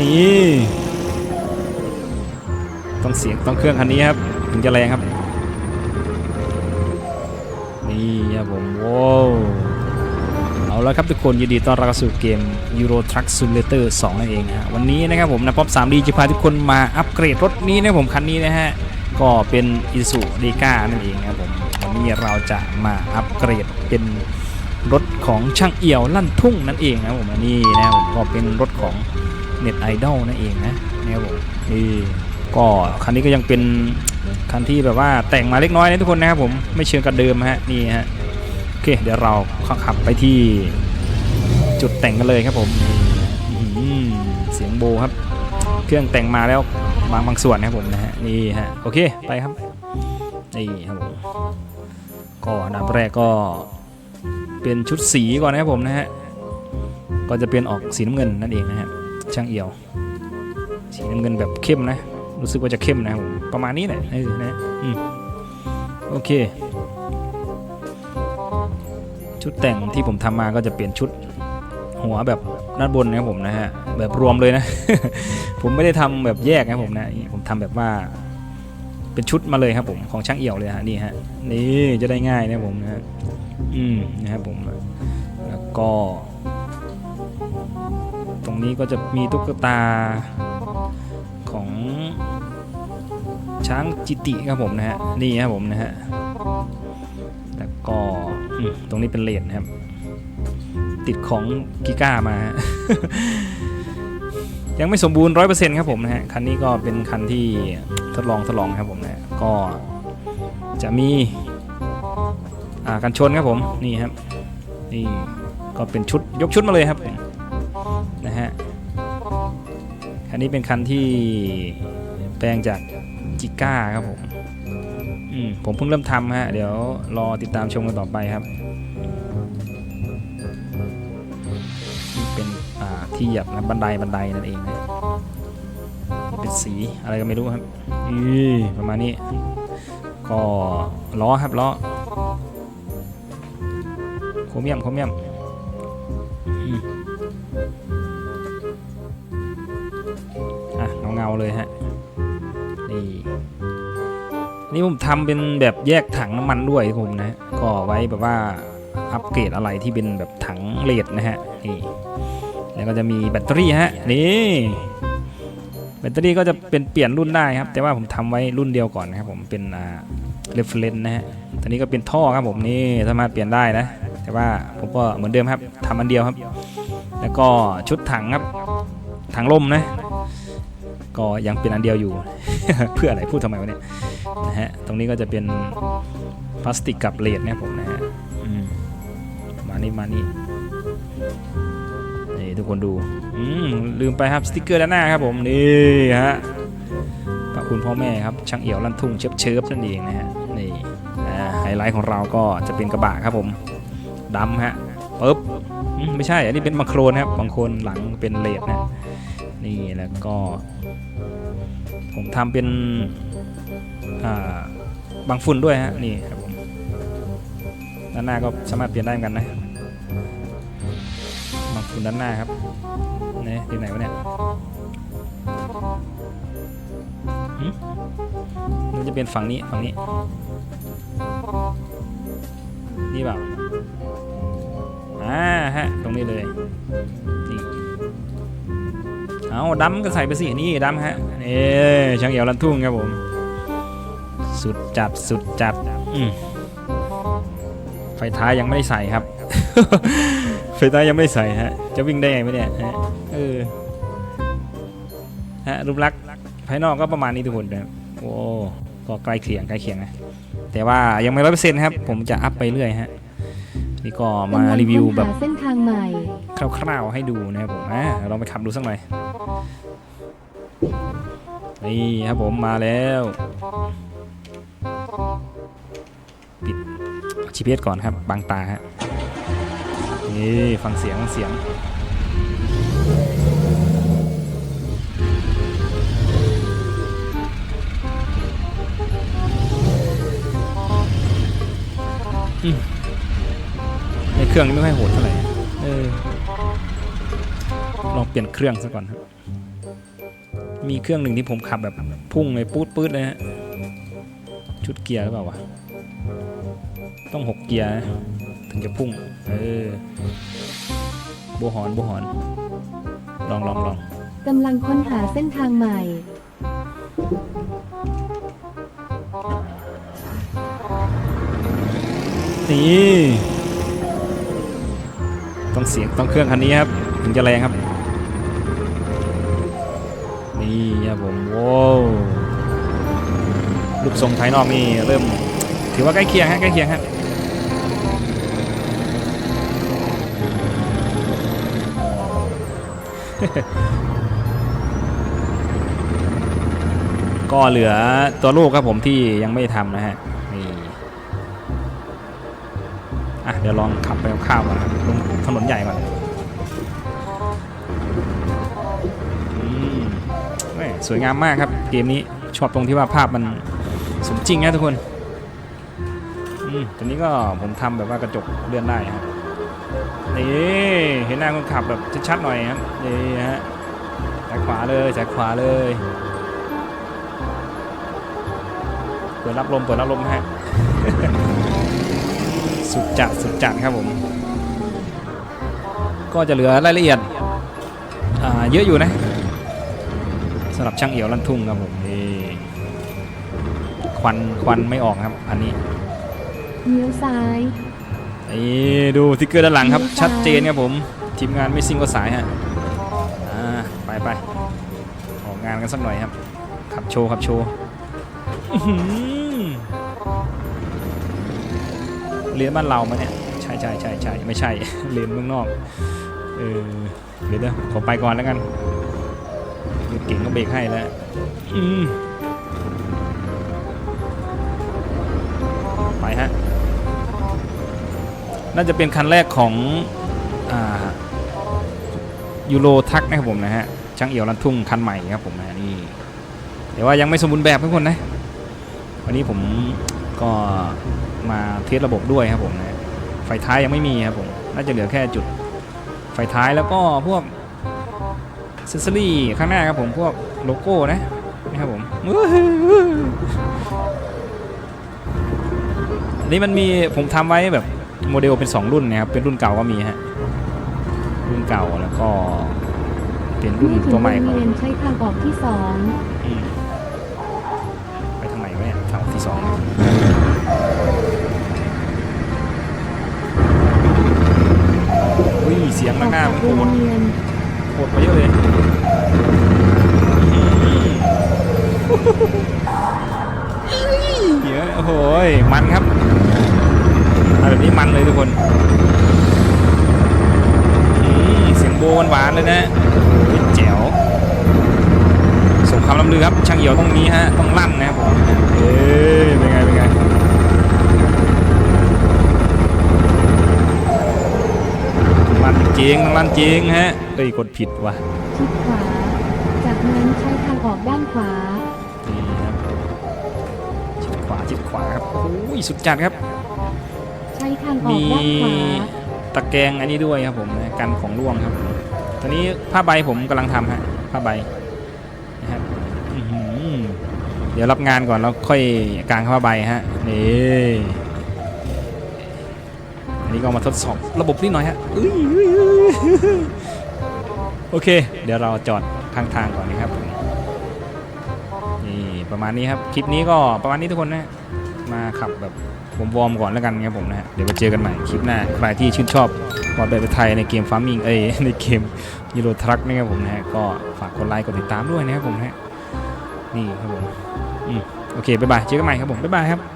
นี่ต้องเสียงต้องเครื่องคันนี้ครับถึงจะแรงครับ นี่ครับผมว้าวเอาละครับทุกคนยินดีต้อนรับเข้าสู่เกม Euro Truck Simulator 2 นั่นเองฮะวันนี้นะครับผมนะป๊อป 3D จะพาทุกคนมาอัปเกรดรถนี้นะผมคันนี้นะฮะก็เป็น i s u d e c a นั่นเองครับผมวันนี้เราจะมาอัปเกรดเป็นรถของช่างเอี่ยวลั่นทุ่งนั่นเองนะผมอันนี้นะผมก็เป็นรถของ Net Idol นั่นเองนะนะครับผมนี่ก็คันนี้ก็ยังเป็นคันที่แบบว่าแต่งมาเล็กน้อยนะทุกคนนะครับผมไม่เชิงกับเดิมฮะนี่ฮะโอเคเดี๋ยวเราขับไปที่จุดแต่งกันเลยครับผมหือเสียงโบครับ เครื่องแต่งมาแล้วบางบางส่วนนะครับผมนะฮะนี่ฮะโอเคไปครับนี่ครับผมก็อันดับแรกก็เป็นชุดสีก่อนนะครับผมนะฮะก็จะเป็นออกสีน้ำเงินนั่นเองนะฮะ ช่างเอี่ยว สีน้ำเงินแบบเข้มนะ รู้สึกว่าจะเข้มนะครับผมประมาณนี้แหละเออนะอืมโอเค ชุดแต่งที่ผมทำมาก็จะเปลี่ยนชุดหัวแบบด้านบนนะครับผมนะฮะแบบรวมเลยนะ ผมไม่ได้ทำแบบแยกนะครับผมนะนี่ผมทำแบบว่า เป็นชุดมาเลยครับผมของช่างเอี่ยวเลยฮะนี่ฮะนี่จะได้ง่ายนะครับผมนะฮะอืมนะครับผมแล้วก็ ตรงนี้ก็จะมีตุ๊กตาของช้างจิติครับผมนะฮะนี่ครับผมนะฮะแล้วก็ตรงนี้เป็นเลนครับ ติดของกิก้ามาฮะยังไม่สมบูรณ์ร้อยเปอร์เซ็นต์ครับผมนะฮะคันนี้ก็เป็นคันที่ทดลองทดลองครับผมนะก็จะมีอ่ากันชนครับผมนี่ครับนี่ก็เป็นชุดยกชุดมาเลยครับ นะฮะ คันนี้เป็นคันที่แปลงจากจิก้าครับผมอืมผมเพิ่งเริ่มทำฮะ เดี๋ยวรอติดตามชมกันต่อไปครับ เป็นอ่าที่เหยียบนะบันไดบันไดนั่นเองนะเป็นสีอะไรก็ไม่รู้ครับอีประมาณนี้ ก็ล้อครับล้อโคเมียมโคเมียมาเลยฮะนี่นี่ผมทำเป็นแบบแยกถังน้ำมันด้วยครับผมนะก็ไว้แบบว่าอัปเกรดอะไรที่เป็นแบบถังเลดนะฮะนี่แล้วก็จะมีแบตเตอรี่ฮะนี่แบตเตอรี่ก็จะเป็นเปลี่ยนรุ่นได้ครับ แต่ว่าผมทำไว้รุ่นเดียวก่อนนะครับผมเป็นอ่าเรฟเฟนนะฮะตอนนี้ก็เป็นท่อครับผมนี่สามารถเปลี่ยนได้นะ แต่ว่าผมก็เหมือนเดิมครับทำอันเดียวครับ แล้วก็ชุดถังครับถังลมนะ ก็ยังเป็นอันเดียวอยู่ เพื่ออะไรพูดทำไมวะเนี่ยนะฮะตรงนี้ก็จะเป็นพลาสติกกับเลดนะครับผมนะฮะมานี่มานี่นี่ทุกคนดูอืมลืมไปครับสติกเกอร์ด้านหน้าครับผมนี่ฮะพระคุณพ่อแม่ครับช่างเอี่ยวลั่นทุ่งเชิบเชิบนั่นเองนะฮะนี่ไฮไลท์ของเราก็จะเป็นกระบะครับผมดำฮะปึ๊บอืมไม่ใช่อันนี้เป็นบางโครนครับบางโครนหลังเป็นเลดนะ นี่แล้วก็ ผมทำเป็นบางฝุ่นด้วยฮะนี่ครับผมด้านหน้าก็สามารถเปลี่ยนได้เหมือนกันนะบางฝุ่นด้านหน้าครับนี่ที่ไหนวะเนี่ยมันจะเป็นฝั่งนี้ฝั่งนี้ นี่เปล่าอ่าฮะตรงนี้เลยนี่ เอาดำก็ใส่ไปสินี่ดำฮะเอ๊ช่างเอี่ยวลันทุ่งครับผม สุดจัดสุดจัดอืมไฟท้ายยังไม่ได้ใส่ครับ ไฟท้ายยังไม่ได้ใส่ฮะ จะวิ่งได้ไงไหมเนี่ยฮะเออฮะรูปลักษณ์ภายนอกก็ประมาณนี้ทุกคนนะครับโอ้ก็ใกล้เคียงใกล้เคียงนะแต่ว่ายังไม่ร้อยเปอร์เซ็นต์ครับ ผมจะอัพไปเรื่อยฮะนี่ก็มารีวิวแบบกำลังค้นหาเส้นทางใหม่คร่าวๆให้ดูนะครับผมอะลองไปขับดูสักหน่อย นี่ครับผมมาแล้ว ปิด GPS ก่อนครับบังตาฮะ นี่ฟังเสียงฟังเสียงอืมในเครื่องนี้ไม่ค่อยโหดเท่าไหร่เออ ลองเปลี่ยนเครื่องซะก่อนครับ มีเครื่องหนึ่งที่ผมขับแบบพุ่งเลยปูดปื๊ดเลยฮะ ชุดเกียร์หรือเปล่าวะ ต้องหกเกียร์นะถึงจะพุ่ง เออโบวหอนโบวหอน ลองลองลองกำลังค้นหาเส้นทางใหม่ นี่ ต้องเสียงต้องเครื่องคันนี้ครับ ถึงจะแรงครับ นี่ครับผมว้าวรูปทรงภายนอกนี่เริ่ม ถือว่าใกล้เคียงฮะใกล้เคียงฮะก็เหลือตัวลูกครับผมที่ยังไม่ทำนะฮะนี่อะเดี๋ยวลองขับไปข้าวก่อนลงถนนใหญ่ก่อน สวยงามมากครับ เกมนี้ชอบตรงที่ว่าภาพมันสมจริงนะทุกคนอืมตัวนี้ก็ผมทำแบบว่ากระจกเลื่อนได้ครับนี่เห็นหน้าคนขับแบบชัดๆหน่อยครับนี่ฮะสายขวาเลยสายขวาเลยเปิดรับลมเปิดรับลมฮะสุดจัดสุดจัดครับผม ก็จะเหลือรายละเอียดเยอะอยู่นะ สำหรับช่างเอี่ยวลันทุ่งครับผมนี่ควันควันไม่ออกครับอันนี้เลี้ยวซ้ายนี่ดูสติ๊กเกอร์ด้านหลังครับ ชัดเจนครับผม ทีมงานไม่ซิ่งก็สายฮะอ่าไปไปออกงานกันสักหน่อยครับ ขับโชว์ขับโชว์อื้อหือเรียนบ้านเรามาเนี่ยใช่ใช่ใช่ใช่ไม่ใช่เรียนเมืองนอกเออเดี๋ยวเดี๋ยวขอไปก่อนแล้วกันรถ เบรกให้แล้วไปฮะ น่าจะเป็นคันแรกของอยูโรทักนะครับผมนะฮะช่างเอี่ยวลันทุ่งคันใหม่ครับผมนะนี่แต่ว่ายังไม่สมบูรณ์แบบทุกคนนะ วันนี้ผมก็มาเทสระบบด้วยครับผมนะไฟท้ายยังไม่มีครับผม น่าจะเหลือแค่จุดไฟท้ายแล้วก็พวก เซสซอรี่ข้างหน้าครับผมพวกโลโก้นะนะครับผมอันนี้มันมีผมทำไว้แบบโมเดลเป็น 2 รุ่นนะครับเป็นรุ่นเก่าก็มีฮะรุ่นเก่าแล้วก็เป็นรุ่นเมื่อถึงตัววใหม่งก่อนเวียนใช้ทางออกที่สองอืมไปทางไหนวะเนี่ยทางออกที่สองอุ้ยเสียงอข้าองกหน้าจากมันวโหงด เวียนโหดมาเยอะเลยเดี๋ยวโอ้โหยมันครับเอาแบบนี้มันเลยทุกคนอืมเสียงโบหวานๆเลยนะโอ้ยแจ๋วสมคำลำลือครับช่างเหี่ยวต้องนี้ฮะต้องลั่นนะครับผมเอ้ยเป็นไง เป็นไง ลั่น จริงต้องลั่นจริงฮะเอ้ยกดผิดว่ะชิดขวา จากนั้นใช้ทางออกด้านขวา นี่ครับชิดขวาชิดขวาครับโอ้ยสุดจัดครับ ใช้ทางออกมีด้านขวา ตะแกรงอันนี้ด้วยครับผมนะกันของร่วงครับ ตอนนี้ผ้าใบผมกำลังทำฮะผ้าใบนะครับอื้อหือเดี๋ยวรับงานก่อนแล้วค่อยกางผ้าใบฮะนี่อั นี้ก็มาทดสอบระบบนิดหน่อยฮะโอเค เดี๋ยวเราจอดข้างทางก่อนนะครับนี่ประมาณนี้ครับคลิปนี้ก็ประมาณนี้ทุกคนนะมาขับแบบผมวอร์มก่อนแล้วกันครับผมนะฮะเดี๋ยวมาเจอกันใหม่คลิปหน้าใครที่ชื่นชอบบอลแบบไทยในเกมฟาร์มิงเอ้ยในเกมยูโรทรัคนะครับผมนะฮะก็ฝากกดไลค์กดติดตามด้วยนะครับผมนะฮะนี่ครับผมอืมโอเคบ๊ายบายเจอกันใหม่ครับผมบ๊ายบายครับ